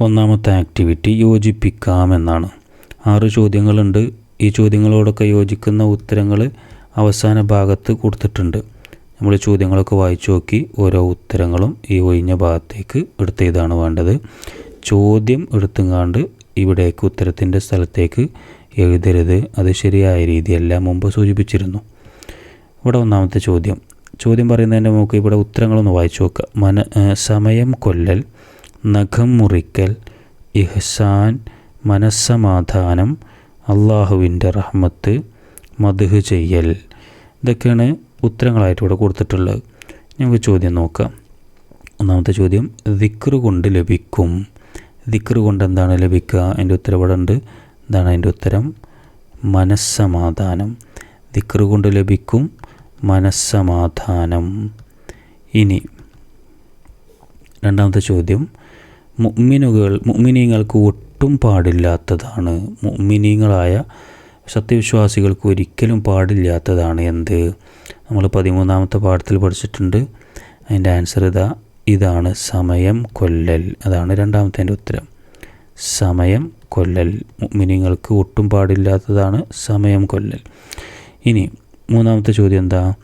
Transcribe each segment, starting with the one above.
ഒന്നാമത്തെ ആക്ടിവിറ്റി യോജിപ്പിക്കാമെന്നാണ്. ആറ് ചോദ്യങ്ങളുണ്ട്. ഈ ചോദ്യങ്ങളോടൊക്കെ യോജിക്കുന്ന ഉത്തരങ്ങൾ അവസാന ഭാഗത്ത് കൊടുത്തിട്ടുണ്ട്. നമ്മൾ ചോദ്യങ്ങളൊക്കെ വായിച്ചു നോക്കി. ഓരോ ഉത്തരങ്ങളും ഈ ഒഴിഞ്ഞ ഭാഗത്തേക്ക് എടുത്തെഴുതാണ് വേണ്ടത്. ചോദ്യം എടുത്തുങ്ങാണ്ട് ഇവിടേക്ക് ഉത്തരത്തിന്റെ സ്ഥലത്തേക്ക് എഴുതരുത്. അത് ശരിയായ രീതിയല്ല മുമ്പ് സൂചിപ്പിച്ചിരുന്നു. ഇവിടെ ഒന്നാമത്തെ ചോദ്യം. ചോദ്യം പറയുന്നതിന്റെ നമുക്ക് ഇവിടെ ഉത്തരങ്ങളൊന്ന് വായിച്ചു നോക്കുക. മന സമയം കൊല്ലൽ. നഖം മുറിക്കൽ ഇഹ്സാൻ മനസ്സമാധാനം അള്ളാഹുവിന്റെ റഹ്മത്ത് മധുഹ് ചെയ്യൽ. ഇതൊക്കെയാണ് ഉത്തരങ്ങളായിട്ട് ഇവിടെ കൊടുത്തിട്ടുള്ളത്. ഞങ്ങൾക്ക് ചോദ്യം നോക്കാം. ഒന്നാമത്തെ ചോദ്യം ദിക്റ് കൊണ്ട് ലഭിക്കും. ദിക്റ് കൊണ്ട് എന്താണ് ലഭിക്കുക? അതിന്റെ ഉത്തരം ഇവിടെ ഉണ്ട്. എന്താണ് അതിന്റെ ഉത്തരം. മനസ്സമാധാനം. ദിക്റ് കൊണ്ട് ലഭിക്കും മനസ്സമാധാനം. ഇനി രണ്ടാമത്തെ ചോദ്യം മുഅ്മിനുകൾ മുഅ്മിനീങ്ങൾക്ക് ഒട്ടും പാടില്ലാത്തതാണ്. മുഅ്മിനീങ്ങളായ സത്യവിശ്വാസികൾക്ക് ഒരിക്കലും പാടില്ലാത്തതാണ് എന്ത്? നമ്മൾ പതിമൂന്നാമത്തെ പാഠത്തിൽ പഠിച്ചിട്ടുണ്ട്. അതിന്റെ ആൻസർ ഇതാ. ഇതാണ് സമയം കൊല്ലൽ. അതാണ് രണ്ടാമത്തെ ഉത്തരം. സമയം കൊല്ലൽ. മുഅ്മിനീങ്ങൾക്ക് ഒട്ടും പാടില്ലാത്തതാണ് സമയം കൊല്ലൽ. ഇനി മൂന്നാമത്തെ ചോദ്യം എന്താ?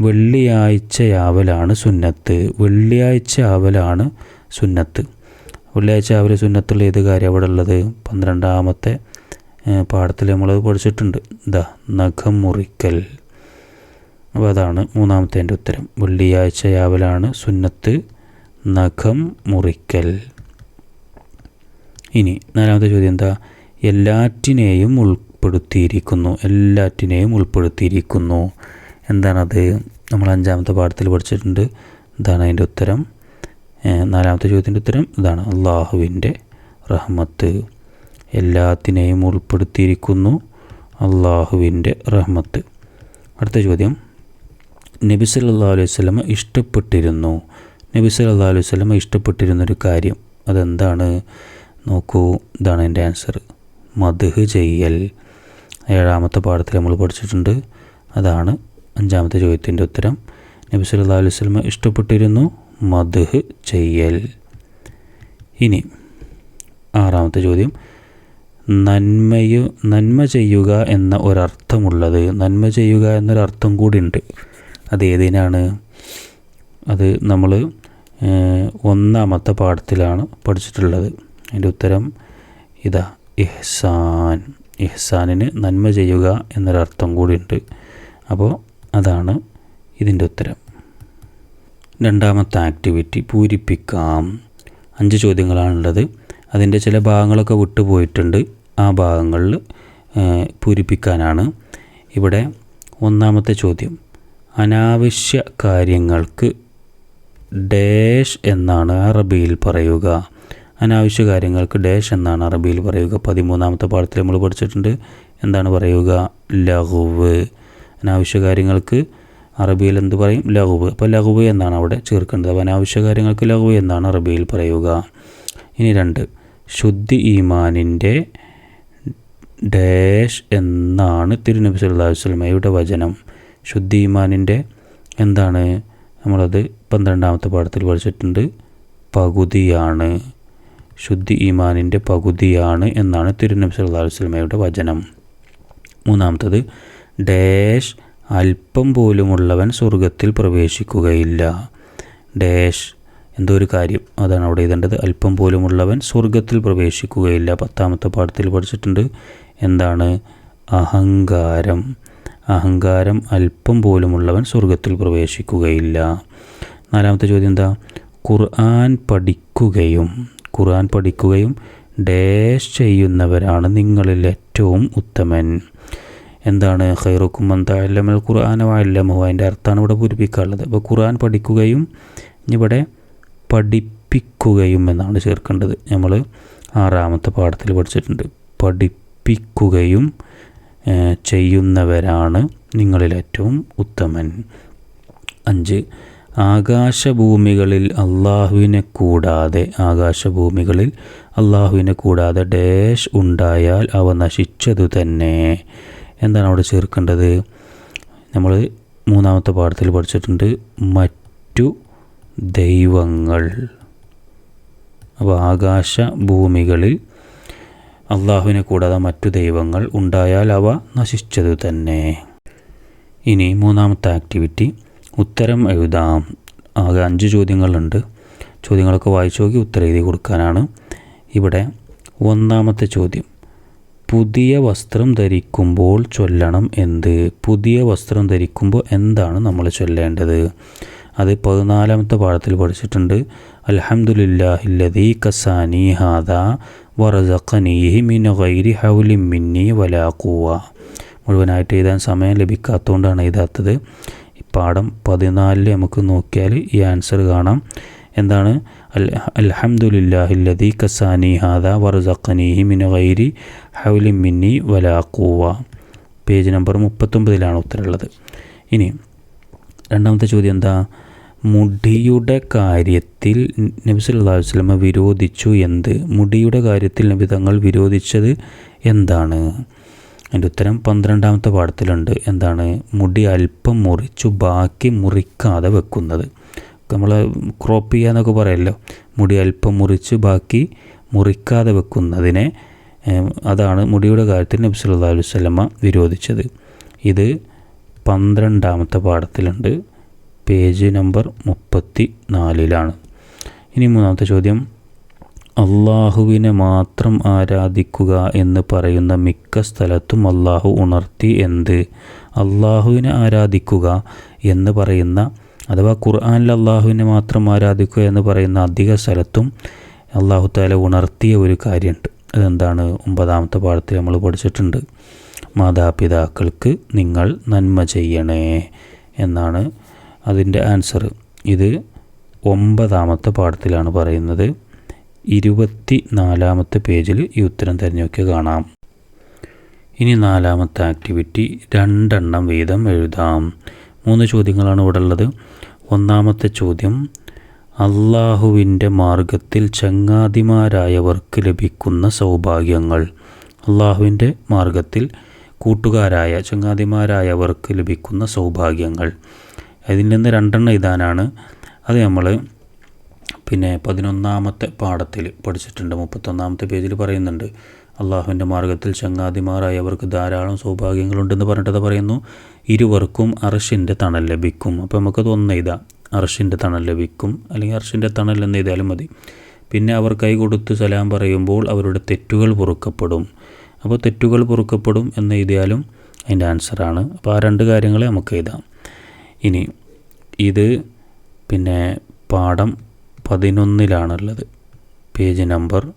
വെള്ളിയാഴ്ചയാവലാണ് സുന്നത്ത്. വെള്ളിയാഴ്ചയാവലാണ് സുന്നത്ത്. വെള്ളിയാഴ്ച അവർ സുന്നത്തുള്ള ഏത് കാര്യം അവിടെ ഉള്ളത്? പന്ത്രണ്ടാമത്തെ പാഠത്തിൽ നമ്മൾ പഠിച്ചിട്ടുണ്ട്. ഇതാ നഖം മുറിക്കൽ. അപ്പോൾ അതാണ് മൂന്നാമത്തെ എന്റെ ഉത്തരം. വെള്ളിയാഴ്ച രാവിലാണ് സുന്നത്ത് നഖം മുറിക്കൽ. ഇനി നാലാമത്തെ ചോദ്യം എന്താ? എല്ലാറ്റിനെയും ഉൾപ്പെടുത്തിയിരിക്കുന്നു. എല്ലാറ്റിനെയും ഉൾപ്പെടുത്തിയിരിക്കുന്നു. എന്താണത്? നമ്മൾ അഞ്ചാമത്തെ പാഠത്തിൽ പഠിച്ചിട്ടുണ്ട്. ഇതാണ് അതിന്റെ ഉത്തരം. നാലാമത്തെ ചോദ്യത്തിന്റെ ഉത്തരം ഇതാണ്. അള്ളാഹുവിന്റെ റഹ്മത്ത്. എല്ലാത്തിനെയും ഉൾപ്പെടുത്തിയിരിക്കുന്നു അള്ളാഹുവിന്റെ റഹ്മത്ത്. അടുത്ത ചോദ്യം. നബി സല്ലല്ലാഹു അലൈഹി സ്വലമ ഇഷ്ടപ്പെട്ടിരുന്നു. നബി സല്ലല്ലാഹു അലൈഹി സ്വലമ ഇഷ്ടപ്പെട്ടിരുന്നൊരു കാര്യം അതെന്താണ്? നോക്കൂ ഇതാണ് എന്റെ ആൻസർ മധുഹ് ചെയ്യൽ. ഏഴാമത്തെ പാഠത്തിൽ നമ്മൾ പഠിച്ചിട്ടുണ്ട്. അതാണ് അഞ്ചാമത്തെ ചോദ്യത്തിന്റെ ഉത്തരം. നബി സല്ലല്ലാഹു അലൈഹി സ്വലമ ഇഷ്ടപ്പെട്ടിരുന്നു. മധുഹ് ചെയ്യൽ. ഇനി ആറാമത്തെ ചോദ്യം. നന്മയു നന്മ ചെയ്യുക എന്ന ഒരർത്ഥമുള്ളത്. നന്മ ചെയ്യുക എന്നൊരർത്ഥം കൂടി ഉണ്ട് അത് ഏതിനാണ്? അത് നമ്മൾ ഒന്നാമത്തെ പാഠത്തിലാണ് പഠിച്ചിട്ടുള്ളത്. അതിന്റെ ഉത്തരം ഇതാ ഇഹ്സാൻ. ഇഹ്സാനിന് നന്മ ചെയ്യുക എന്നൊരർത്ഥം കൂടി ഉണ്ട് അപ്പോൾ അതാണ് ഇതിന്റെ ഉത്തരം. രണ്ടാമത്തെ ആക്ടിവിറ്റി പൂരിപ്പിക്കാം. അഞ്ച് ചോദ്യങ്ങളാണുള്ളത്. അതിന്റെ ചില ഭാഗങ്ങളൊക്കെ വിട്ടുപോയിട്ടുണ്ട്. ആ ഭാഗങ്ങളിൽ പൂരിപ്പിക്കാനാണ്. ഇവിടെ ഒന്നാമത്തെ ചോദ്യം. അനാവശ്യ കാര്യങ്ങൾക്ക് ഡേഷ് എന്നാണ് അറബിയിൽ പറയുക. അനാവശ്യ കാര്യങ്ങൾക്ക് ഡേഷ് എന്നാണ് അറബിയിൽ പറയുക. പതിമൂന്നാമത്തെ പാഠത്തിൽ നമ്മൾ പഠിച്ചിട്ടുണ്ട്. എന്താണ് പറയുക? ലഹുവ് അനാവശ്യ കാര്യങ്ങൾക്ക് അറബിയിൽ എന്ത് പറയും? ലഘുവ്. അപ്പോൾ ലഘുവ് എന്നാണ് അവിടെ ചേർക്കേണ്ടത്. അപ്പോൾ അനാവശ്യ കാര്യങ്ങൾക്ക് ലഘുവ് എന്നാണ് അറബിയിൽ പറയുക. ഇനി രണ്ട്. ശുദ്ധി ഈമാനിന്റെ ഡാഷ് എന്നാണ് തിരുനബി വസല്ലമയുടെ വചനം. ശുദ്ധി ഈമാനിന്റെ എന്താണ്? നമ്മളത് പന്ത്രണ്ടാമത്തെ പാഠത്തിൽ പഠിച്ചിട്ടുണ്ട്. പകുതിയാണ്. ശുദ്ധി ഈമാനിന്റെ പകുതിയാണ് എന്നാണ് തിരുനബി വസല്ലമയുടെ വചനം. മൂന്നാമത്തത് ഡാഷ് അല്പം പോലുമുള്ളവൻ സ്വർഗത്തിൽ പ്രവേശിക്കുകയില്ല. ഡാഷ് എന്തോ ഒരു കാര്യം അതാണ് അവിടെ എഴുതേണ്ടത്? അല്പം പോലുമുള്ളവൻ സ്വർഗത്തിൽ പ്രവേശിക്കുകയില്ല. പത്താമത്തെ പാഠത്തിൽ പഠിച്ചിട്ടുണ്ട്. എന്താണ്? അഹങ്കാരം. അഹങ്കാരം അല്പം പോലുമുള്ളവൻ സ്വർഗത്തിൽ പ്രവേശിക്കുകയില്ല. നാലാമത്തെ ചോദ്യം എന്താ? ഖുർആൻ പഠിക്കുകയും ഖുർആൻ പഠിക്കുകയും ഡാഷ് ചെയ്യുന്നവരാണ് നിങ്ങളിൽ ഏറ്റവും ഉത്തമൻ. എന്താണ് ഖൈറുക്കും മന്താല്ലമൽ ഖുർആാനോ വാല്ലമോ അതിന്റെ അർത്ഥമാണ് ഇവിടെ പൂരിപ്പിക്കാനുള്ളത്. അപ്പോൾ ഖുർആൻ പഠിക്കുകയും ഇവിടെ പഠിപ്പിക്കുകയും പഠിപ്പിക്കുകയും എന്നാണ് ചേർക്കേണ്ടത്. നമ്മൾ ആറാമത്തെ പാഠത്തിൽ പഠിച്ചിട്ടുണ്ട്. പഠിപ്പിക്കുകയും ചെയ്യുന്നവരാണ് നിങ്ങളിൽ ഏറ്റവും ഉത്തമൻ. അഞ്ച് ആകാശഭൂമികളിൽ അള്ളാഹുവിനെ കൂടാതെ ആകാശഭൂമികളിൽ അള്ളാഹുവിനെ കൂടാതെ ഡാഷ് ഉണ്ടായാൽ അവ നശിച്ചതു തന്നെ എന്താണ് അവിടെ ചേർക്കേണ്ടത്? നമ്മൾ മൂന്നാമത്തെ പാഠത്തിൽ പഠിച്ചിട്ടുണ്ട് മറ്റു ദൈവങ്ങൾ. അപ്പോൾ ആകാശ ഭൂമികളിൽ അള്ളാഹുവിനെ കൂടാതെ മറ്റു ദൈവങ്ങൾ ഉണ്ടായാൽ അവ നശിച്ചതു തന്നെ. ഇനി മൂന്നാമത്തെ ആക്ടിവിറ്റി ഉത്തരം എഴുതാം. ആകെ അഞ്ച് ചോദ്യങ്ങളുണ്ട്. ചോദ്യങ്ങളൊക്കെ വായിച്ചു നോക്കി ഉത്തരം എഴുതി കൊടുക്കാനാണ് ഇവിടെ ഒന്നാമത്തെ ചോദ്യം. പുതിയ വസ്ത്രം ധരിക്കുമ്പോൾ ചൊല്ലണം എന്ത്? പുതിയ വസ്ത്രം ധരിക്കുമ്പോൾ എന്താണ് നമ്മൾ ചൊല്ലേണ്ടത്? അത് പതിനാലാമത്തെ പാഠത്തിൽ പഠിച്ചിട്ടുണ്ട്. അലഹമുല്ലാഹില്ലതി കസാനി ഹാദ വറസഖനീഹി മിന ഗൈരി ഹൗലി മിന്നി വലാ ഖുവ. മുഴുവനായിട്ട് എഴുതാൻ സമയം ലഭിക്കാത്തതുകൊണ്ടാണ് എഴുതാത്തത്. പാഠം പതിനാലിൽ നമുക്ക് നോക്കിയാൽ ഈ ആൻസർ കാണാം. എന്താണ്? അൽ അൽഹംദുലില്ലാഹില്ലദീ കസാനി ഹാദ വറസഖനീഹി മിൻ ഗൈരി ഹൗലി മിന്നി വലാ ഖുവ പേജ് നമ്പർ മുപ്പത്തൊമ്പതിലാണ് ഉത്തരമുള്ളത് ഇനി രണ്ടാമത്തെ ചോദ്യം എന്താ? മുടിയുടെ കാര്യത്തിൽ നബി സല്ലല്ലാഹു അലൈഹി വസല്ലമ വിരോധിച്ചു എന്ത്? മുടിയുടെ കാര്യത്തിൽ നബി തങ്ങൾ വിരോധിച്ചത് എന്താണ്? അതിന്റെ ഉത്തരം പന്ത്രണ്ടാമത്തെ പാഠത്തിലുണ്ട്. എന്താണ്? മുടി അല്പം മുറിച്ചു ബാക്കി മുറിക്കാതെ വെക്കുന്നത്. നമ്മൾ ക്രോപ്പ് ചെയ്യുക എന്നൊക്കെ പറയല്ലോ. മുടി അല്പം മുറിച്ച് ബാക്കി മുറിക്കാതെ വെക്കുന്നതിനെ അതാണ് മുടിയുടെ കാര്യത്തിൽ നബി സല്ലല്ലാഹു അലൈഹി വസല്ലമ വിരോധിച്ചത്. ഇത് പന്ത്രണ്ടാമത്തെ പാഠത്തിലുണ്ട്. പേജ് നമ്പർ മുപ്പത്തി നാലിലാണ് ഇനി മൂന്നാമത്തെ ചോദ്യം. അള്ളാഹുവിനെ മാത്രം ആരാധിക്കുക എന്ന് പറയുന്ന മിക്ക സ്ഥലത്തും അള്ളാഹു ഉണർത്തി എന്ത്? അള്ളാഹുവിനെ ആരാധിക്കുക എന്ന് പറയുന്ന അഥവാ ഖുർആാനിൽ അള്ളാഹുവിനെ മാത്രം ആരാധിക്കുക എന്ന് പറയുന്ന അധിക സ്ഥലത്തും അള്ളാഹു താല ഉണർത്തിയ ഒരു കാര്യമുണ്ട്. അതെന്താണ്? ഒമ്പതാമത്തെ പാഠത്തിൽ നമ്മൾ പഠിച്ചിട്ടുണ്ട്. മാതാപിതാക്കൾക്ക് നിങ്ങൾ നന്മ ചെയ്യണേ എന്നാണ് അതിന്റെ ആൻസർ. ഇത് ഒമ്പതാമത്തെ പാഠത്തിലാണ് പറയുന്നത്. ഇരുപത്തി നാലാമത്തെ പേജിൽ ഈ ഉത്തരം തിരഞ്ഞൊക്കെ കാണാം. ഇനി നാലാമത്തെ ആക്ടിവിറ്റി രണ്ടെണ്ണം വീതം എഴുതാം. മൂന്ന് ചോദ്യങ്ങളാണ് ഇവിടെ ഉള്ളത് ഒന്നാമത്തെ ചോദ്യം അള്ളാഹുവിന്റെ മാർഗത്തിൽ ചങ്ങാതിമാരായവർക്ക് ലഭിക്കുന്ന സൗഭാഗ്യങ്ങൾ. അള്ളാഹുവിന്റെ മാർഗത്തിൽ കൂട്ടുകാരായ ചങ്ങാതിമാരായവർക്ക് ലഭിക്കുന്ന സൗഭാഗ്യങ്ങൾ. അതിൽ നിന്ന് രണ്ടെണ്ണം എഴുതാനാണ്. അത് നമ്മൾ പിന്നെ പതിനൊന്നാമത്തെ പാഠത്തിൽ പഠിച്ചിട്ടുണ്ട്. മുപ്പത്തൊന്നാമത്തെ പേജിൽ പറയുന്നുണ്ട്. അള്ളാഹുവിന്റെ മാർഗത്തിൽ ചങ്ങാതിമാരായവർക്ക് ധാരാളം സൗഭാഗ്യങ്ങളുണ്ടെന്ന് പറഞ്ഞിട്ട് പറയുന്നു. ഇരുവർക്കും അർഷിന്റെ തണൽ ലഭിക്കും. അപ്പോൾ നമുക്കത് ഒന്ന് എഴുതാം. അർഷിന്റെ തണൽ ലഭിക്കും. അല്ലെങ്കിൽ അർഷിന്റെ തണൽ എന്ന് എഴുതിയാലും മതി. പിന്നെ അവർ കൈ കൊടുത്ത് സലാം പറയുമ്പോൾ അവരുടെ തെറ്റുകൾ പൊറുക്കപ്പെടും. അപ്പോൾ തെറ്റുകൾ പൊറുക്കപ്പെടും എന്ന് എഴുതിയാലും അതിന്റെ ആൻസറാണ്. അപ്പോൾ ആ രണ്ട് കാര്യങ്ങളെ നമുക്ക് എഴുതാം. ഇനി ഇത് പിന്നെ പാഠം പതിനൊന്നിലാണുള്ളത്. പേജ് നമ്പർ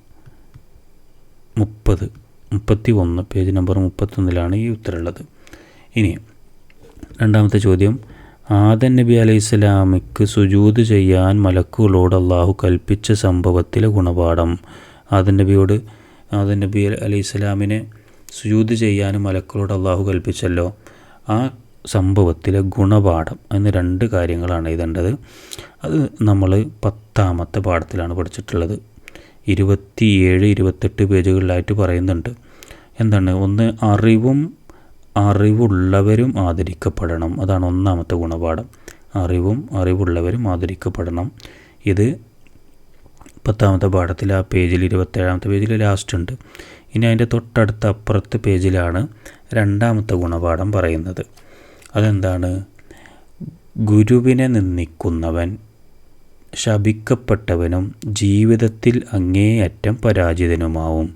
മുപ്പത് മുപ്പത്തി ഒന്ന് പേജ് നമ്പർ മുപ്പത്തൊന്നിലാണ് ഈ ഉത്തരമുള്ളത് ഇനി രണ്ടാമത്തെ ചോദ്യം. ആദൻ നബി അലൈഹി സ്വലാമിക്ക് സുജൂത് ചെയ്യാൻ മലക്കുകളോട് അള്ളാഹു കൽപ്പിച്ച സംഭവത്തിലെ ഗുണപാഠം. ആദൻ നബിയോട് ആദൻ നബി അലൈഹി സ്വലാമിനെ സുജൂത് ചെയ്യാൻ മലക്കുകളോട് അള്ളാഹു കൽപ്പിച്ചല്ലോ. ആ സംഭവത്തിലെ ഗുണപാഠം എന്ന് രണ്ട് കാര്യങ്ങളാണ് എഴുതേണ്ടത്. അത് നമ്മൾ പത്താമത്തെ പാഠത്തിലാണ് പഠിച്ചിട്ടുള്ളത്. ഇരുപത്തിയേഴ് ഇരുപത്തെട്ട് പേജുകളിലായിട്ട് പറയുന്നുണ്ട്. എന്താണ്? ഒന്ന് അറിവും അറിവുള്ളവരും ആദരിക്കപ്പെടണം. അതാണ് ഒന്നാമത്തെ ഗുണപാഠം. അറിവും അറിവുള്ളവരും ആദരിക്കപ്പെടണം. ഇത് പത്താമത്തെ പാഠത്തിൽ ആ പേജിൽ ഇരുപത്തേഴാമത്തെ പേജിൽ ലാസ്റ്റ് ഉണ്ട്. ഇനി അതിന്റെ തൊട്ടടുത്ത അപ്പുറത്ത് പേജിലാണ് രണ്ടാമത്തെ ഗുണപാഠം പറയുന്നത്. അതെന്താണ്? ഗുരുവിനെ നിന്ദിക്കുന്നവൻ ശപിക്കപ്പെട്ടവനും ജീവിതത്തിൽ അങ്ങേയറ്റം പരാജിതനുമാവും.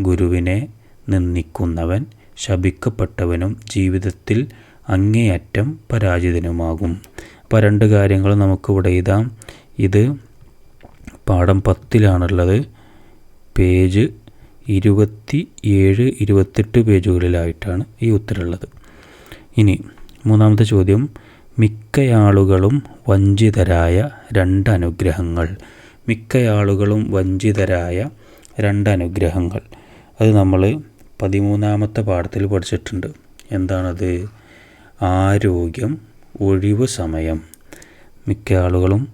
ഗുരുവിനെ നിന്ദിക്കുന്നവൻ ശപിക്കപ്പെട്ടവനും ജീവിതത്തിൽ അങ്ങേയറ്റം പരാജിതനുമാകും. അപ്പോൾ രണ്ട് കാര്യങ്ങൾ നമുക്കിവിടെ എഴുതാം. ഇത് പാഠം പത്തിലാണുള്ളത്. പേജ് ഇരുപത്തി ഏഴ് ഇരുപത്തെട്ട് പേജുകളിലായിട്ടാണ് ഈ ഉത്തരമുള്ളത്. ഇനി മൂന്നാമത്തെ ചോദ്യം. മിക്കയാളുകളും വഞ്ചിതരായ രണ്ടനുഗ്രഹങ്ങൾ. മിക്കയാളുകളും മിക്ക വഞ്ചിതരായ രണ്ടനുഗ്രഹങ്ങൾ. അത് നമ്മൾ പതിമൂന്നാമത്തെ പാഠത്തിൽ പഠിച്ചിട്ടുണ്ട്. എന്താണത്? ആരോഗ്യം ഒഴിവ് സമയം. മിക്ക ആളുകളും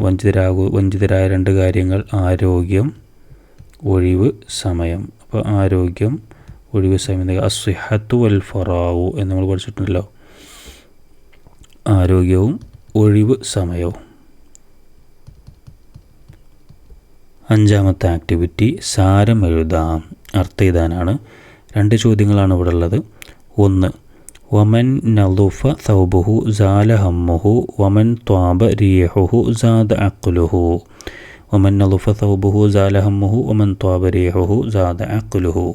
വഞ്ചിതരാകു വഞ്ചിതരായ രണ്ട് കാര്യങ്ങൾ. ആരോഗ്യം ഒഴിവ് സമയം. അപ്പോൾ ആരോഗ്യം ഒഴിവ് സമയം അസ്വിഹത്തു വൽ ഫറാവു എന്ന് നമ്മൾ പഠിച്ചിട്ടുണ്ടല്ലോ. ആരോഗ്യവും ഒഴിവ് സമയവും. അഞ്ചാമത്തെ ആക്ടിവിറ്റി സാരം എഴുതാം. അർത്ഥം എഴുതാനാണ് രണ്ട് ചോദ്യങ്ങളാണ് ഇവിടെ ഉള്ളത്. ഒന്ന് വമൻ നലുഫ സൗബുഹു ജാല ഹമ്മുഹു വമൻ ത്വാബ റിയഹുഹു സാദ അക്കുലുഹു വമൻ നലുഫ സൗബുഹു ജാല ഹമ്മുഹു വമൻ ത്വാബ റിയഹുഹു സാദ അക്കുലുഹു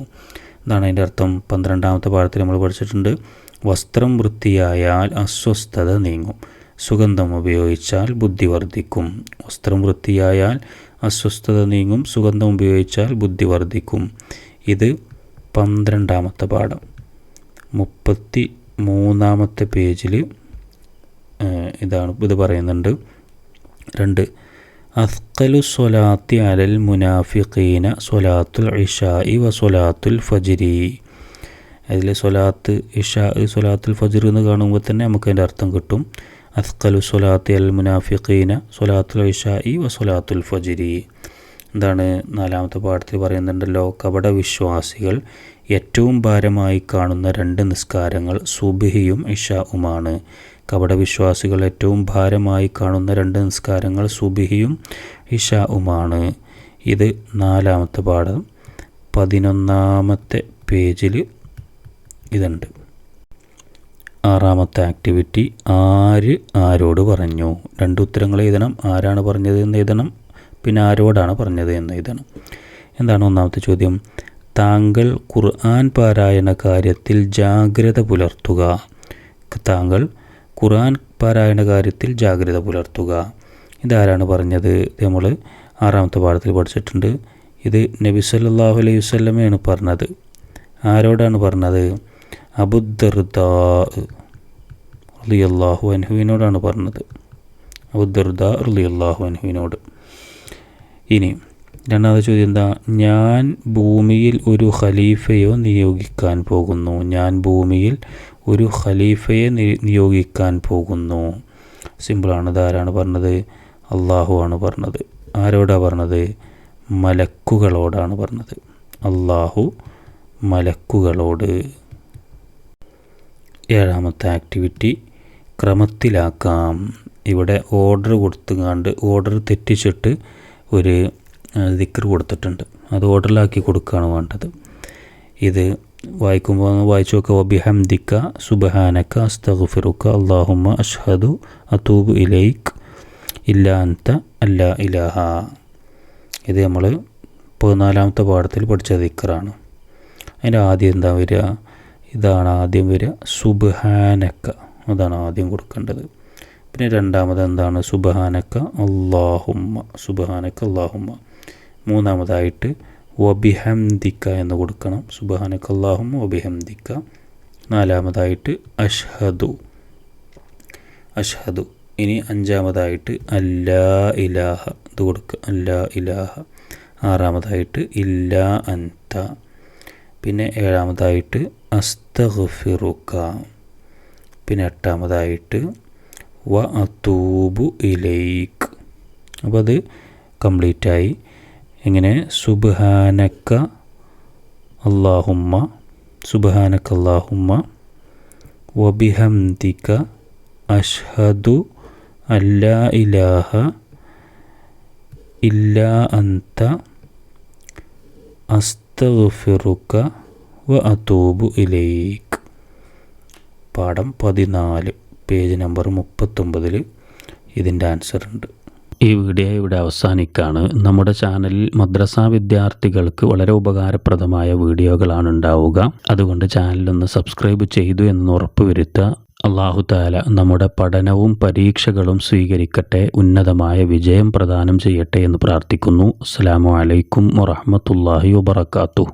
എന്നാണ് അതിന്റെ അർത്ഥം. പന്ത്രണ്ടാമത്തെ പാഠത്തിൽ നമ്മൾ പഠിച്ചിട്ടുണ്ട്. വസ്ത്രം വൃത്തിയായാൽ അസ്വസ്ഥത നീങ്ങും. സുഗന്ധം ഉപയോഗിച്ചാൽ ബുദ്ധി വർദ്ധിക്കും. വസ്ത്രം വൃത്തിയായാൽ അസ്വസ്ഥത നീങ്ങും. സുഗന്ധം ഉപയോഗിച്ചാൽ ബുദ്ധി വർദ്ധിക്കും. ഇത് പന്ത്രണ്ടാമത്തെ പാഠം. മുപ്പത്തി മൂന്നാമത്തെ പേജിൽ ഇതാണ് ഇത് പറയുന്നുണ്ട്. രണ്ട്. അസ്കലു സ്വലാത്തി അലൽ മുനാഫിഖീന സ്വലാത്തുൽ ഇഷായി വ സ്വലാത്തുൽ ഫജിരി. അതിൽ സ്വലാത്ത് ഇഷാ സ്വലാത്തുൽ ഫജിർ എന്ന് കാണുമ്പോൾ തന്നെ നമുക്ക് അതിന്റെ അർത്ഥം കിട്ടും. അസ്കലു സൊലാത്ത് അൽ മുനാഫിഖീന സ്വലാത്തുൽ ഇഷായി വ സ്വലാത്തുൽ ഫജിരി. എന്താണ് നാലാമത്തെ പാഠത്തിൽ പറയുന്നുണ്ടല്ലോ കപട വിശ്വാസികൾ ഏറ്റവും ഭാരമായി കാണുന്ന രണ്ട് നിസ്കാരങ്ങൾ സുബിഹിയും ഇഷാവുമാണ്. കപട വിശ്വാസികൾ ഏറ്റവും ഭാരമായി കാണുന്ന രണ്ട് നിസ്കാരങ്ങൾ സുബിഹിയും ഇഷാവുമാണ്. ഇത് നാലാമത്തെ പാഠം. പതിനൊന്നാമത്തെ പേജിൽ ഇതുണ്ട്. ആറാമത്തെ ആക്ടിവിറ്റി ആര് ആരോട് പറഞ്ഞു? രണ്ട് ഉത്തരങ്ങൾ എഴുതണം. ആരാണ് പറഞ്ഞത് എന്ന് എഴുതണം. പിന്നെ ആരോടാണ് പറഞ്ഞത് എന്ന് എഴുതണം. എന്താണ് ഒന്നാമത്തെ ചോദ്യം? താങ്കൾ ഖുർആൻ പാരായണ കാര്യത്തിൽ ജാഗ്രത പുലർത്തുക. താങ്കൾ ഖുർആൻ പാരായണ കാര്യത്തിൽ ജാഗ്രത പുലർത്തുക. ഇതാരാണ് പറഞ്ഞത്? നമ്മൾ ആറാമത്തെ പാഠത്തിൽ പഠിച്ചിട്ടുണ്ട്. ഇത് നബി സല്ലാഹു അലൈഹി വല്ലമയാണ് പറഞ്ഞത്. ആരോടാണ് പറഞ്ഞത്? അബുദർദാ അള്ളാഹു അൻഹുവിനോടാണ് പറഞ്ഞത്. അബുദർദ അള്ളാഹു അൻഹുവിനോട്. ഇനി രണ്ടാമത്തെ ചോദ്യം എന്താ? ഞാൻ ഭൂമിയിൽ ഒരു ഖലീഫയോ നിയോഗിക്കാൻ പോകുന്നു. ഞാൻ ഭൂമിയിൽ ഒരു ഖലീഫയെ നിയോഗിക്കാൻ പോകുന്നു. സിമ്പിളാണ് ഇതാരാണ് പറഞ്ഞത്? അള്ളാഹു ആണ് പറഞ്ഞത്. ആരോടാണ് പറഞ്ഞത്? മലക്കുകളോടാണ് പറഞ്ഞത്. അള്ളാഹു മലക്കുകളോട്. ഏഴാമത്തെ ആക്ടിവിറ്റി ക്രമത്തിലാക്കാം. ഇവിടെ ഓർഡർ കൊടുത്തുകാണ്ട് ഓർഡർ തെറ്റിച്ചിട്ട് ഒരു ദിക്കർ കൊടുത്തിട്ടുണ്ട്. അത് ഓർഡറിലാക്കി കൊടുക്കുകയാണ് വേണ്ടത്. ഇത് വായിക്കുമ്പോൾ വായിച്ചു നോക്കുക ബിഹംദിക്ക സുബഹാനക്ക അസ്തഫിറുക്ക അള്ളാഹുമ്മ അഷ്ഹദു അതൂബ് ഇലൈക്ക് ഇല്ല അന്ത അല്ല ഇലാഹ. ഇത് നമ്മൾ പതിനാലാമത്തെ പാഠത്തിൽ പഠിച്ച ദിക്കറാണ് അതിന്റെ ആദ്യം എന്താ വരിക? ഇതാണ് ആദ്യം വരിക. സുബഹാനക്ക. അതാണ് ആദ്യം കൊടുക്കേണ്ടത്. പിന്നെ രണ്ടാമത് എന്താണ്? സുബഹാനക്ക അള്ളാഹുമ്മ സുബഹാനക്ക അള്ളാഹുമ്മ മൂന്നാമതായിട്ട് വബിഹംദിക്ക എന്ന് കൊടുക്കണം. സുബഹാനക്ക അള്ളാഹുമ്മ വബിഹംദിക്ക. നാലാമതായിട്ട് അഷ്ഹദു. അഷ്ഹദു. ഇനി അഞ്ചാമതായിട്ട് അല്ലാ ഇലാഹ ഇത് കൊടുക്കുക. അല്ലാ ഇലാഹ. ആറാമതായിട്ട് ഇല്ലാ അൻത. പിന്നെ ഏഴാമതായിട്ട് അസ്തഗ്ഫിറുക. പിന്നെ എട്ടാമതായിട്ട് വ അതൂബു ഇലൈക്ക് അപ്പോൾ അത് കംപ്ലീറ്റ് ആയി. എങ്ങനെ സുബാനക്ക അള്ളാഹുമ്മ സുബാനക്ക അള്ളാഹുമ്മ വബിഹംദിക അഷ്ഹദു അല്ലാ ഇലാഹ ഇല്ലാ അന്ത അസ്തഗ്ഫിറുക. വ അതൂബു ഇലൈക്ക് പാഠം പതിനാല് പേജ് നമ്പർ മുപ്പത്തൊമ്പതിൽ ഇതിന്റെ ആൻസർ ഉണ്ട്. ഈ വീഡിയോ ഇവിടെ അവസാനിക്കാണ്. നമ്മുടെ ചാനലിൽ മദ്രസ വിദ്യാർത്ഥികൾക്ക് വളരെ ഉപകാരപ്രദമായ വീഡിയോകളാണ് ഉണ്ടാവുക. അതുകൊണ്ട് ചാനലൊന്ന് സബ്സ്ക്രൈബ് ചെയ്തു എന്ന് ഉറപ്പുവരുത്തുക അള്ളാഹു താല നമ്മുടെ പഠനവും പരീക്ഷകളും സ്വീകരിക്കട്ടെ ഉന്നതമായ വിജയം പ്രദാനം ചെയ്യട്ടെ എന്ന് പ്രാർത്ഥിക്കുന്നു. അസ്സാം വലൈക്കും വറഹമത്തല്ലാഹി വബർക്കാത്തു